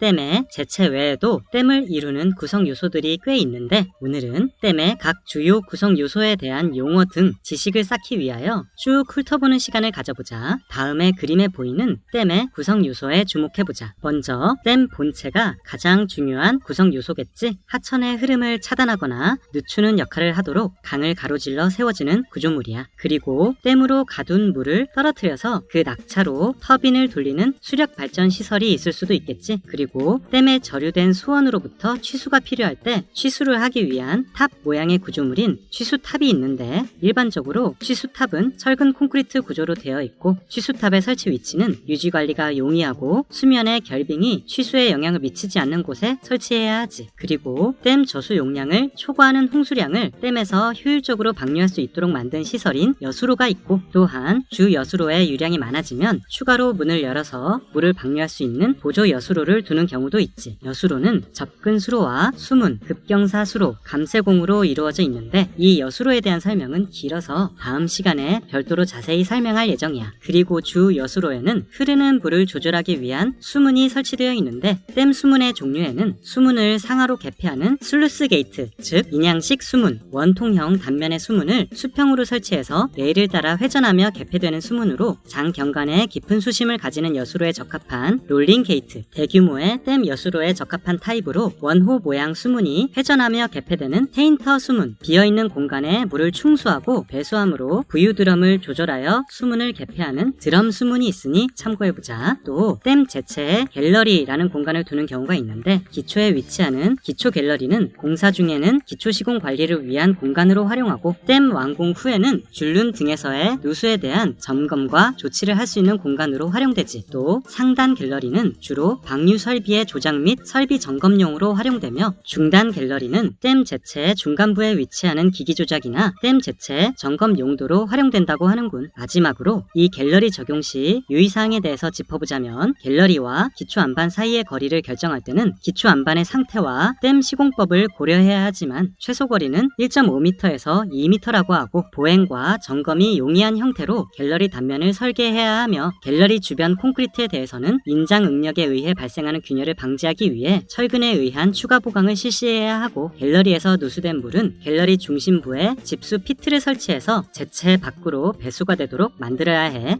댐의 제체 외에도 댐을 이루는 구성 요소들이 꽤 있는데 오늘은 댐의 각 주요 구성 요소에 대한 용어 등 지식을 쌓기 위하여 쭉 훑어보는 시간을 가져보자. 다음에 그림에 보이는 댐의 구성 요소에 주목해보자. 먼저 댐 본체가 가장 중요한 구성 요소겠지. 하천의 흐름을 차단하거나 늦추는 역할을 하도록 강을 가로질러 세워지는 구조물이야. 그리고 댐으로 가둔 물을 떨어뜨려서 그 낙차로 터빈을 돌리는 수력 발전 시설이 있을 수도 있겠지. 그리고 댐에 저류된 수원으로부터 취수가 필요할 때 취수를 하기 위한 탑 모양의 구조물인 취수탑이 있는데 일반적으로 취수탑은 철근 콘크리트 구조로 되어 있고 취수탑의 설치 위치는 유지 관리가 용이하고 수면의 결빙이 취수에 영향을 미치지 않는 곳에 설치해야 하지. 그리고 댐 저수 용량을 초과하는 홍수량을 댐에서 효율적으로 방류할 수 있도록 만든 시설인 여수로가 있고 또한 주 여수로의 유량이 많아지면 추가로 문을 열어서 물을 방류할 수 있는 보조 여수로를 두는 경우도 있지. 여수로는 접근 수로와 수문, 급경사 수로, 감세공으로 이루어져 있는데 이 여수로에 대한 설명은 길어서 다음 시간에 별도로 자세히 설명할 예정이야. 그리고 주 여수로에는 흐르는 물을 조절하기 위한 수문이 설치되어 있는데 댐 수문의 종류에는 수문을 상하로 개폐하는 슬루스 게이트, 즉 인양식 수문, 원통형 단면의 수문을 수평으로 설치해서 레일을 따라 회전하며 개폐되는 수문으로 장경관의 깊은 수심을 가지는 여수로에 적합한 롤링 게이트, 대규모의 댐 여수로에 적합한 타입으로 원호 모양 수문이 회전하며 개폐되는 테인터 수문, 비어있는 공간에 물을 충수하고 배수함으로 부유 드럼을 조절하여 수문을 개폐하는 드럼 수문이 있으니 참고해보자. 또 댐 제체에 갤러리라는 공간을 두는 경우가 있는데 기초에 위치하는 기초 갤러리는 공사 중에는 기초 시공 관리를 위한 공간으로 활용하고 댐 완공 후에는 줄눈 등에서의 누수에 대한 점검과 조치를 할 수 있는 공간으로 활용되지. 또 상단 갤러리는 주로 방류 설 비의 조작 및 설비 점검용으로 활용되며 중단 갤러리는 댐 제체의 중간부에 위치하는 기기 조작이나 댐 제체 점검 용도로 활용된다고 하는군. 마지막으로 이 갤러리 적용 시 유의사항에 대해서 짚어보자면 갤러리와 기초 안반 사이의 거리를 결정할 때는 기초 안반의 상태와 댐 시공법을 고려해야 하지만 최소 거리는 1.5m에서 2m라고 하고 보행과 점검이 용이한 형태로 갤러리 단면을 설계해야 하며 갤러리 주변 콘크리트에 대해서는 인장 응력에 의해 발생하는 균열을 방지하기 위해 철근에 의한 추가 보강을 실시해야 하고 갤러리에서 누수된 물은 갤러리 중심부에 집수 피트를 설치해서 제체 밖으로 배수가 되도록 만들어야 해.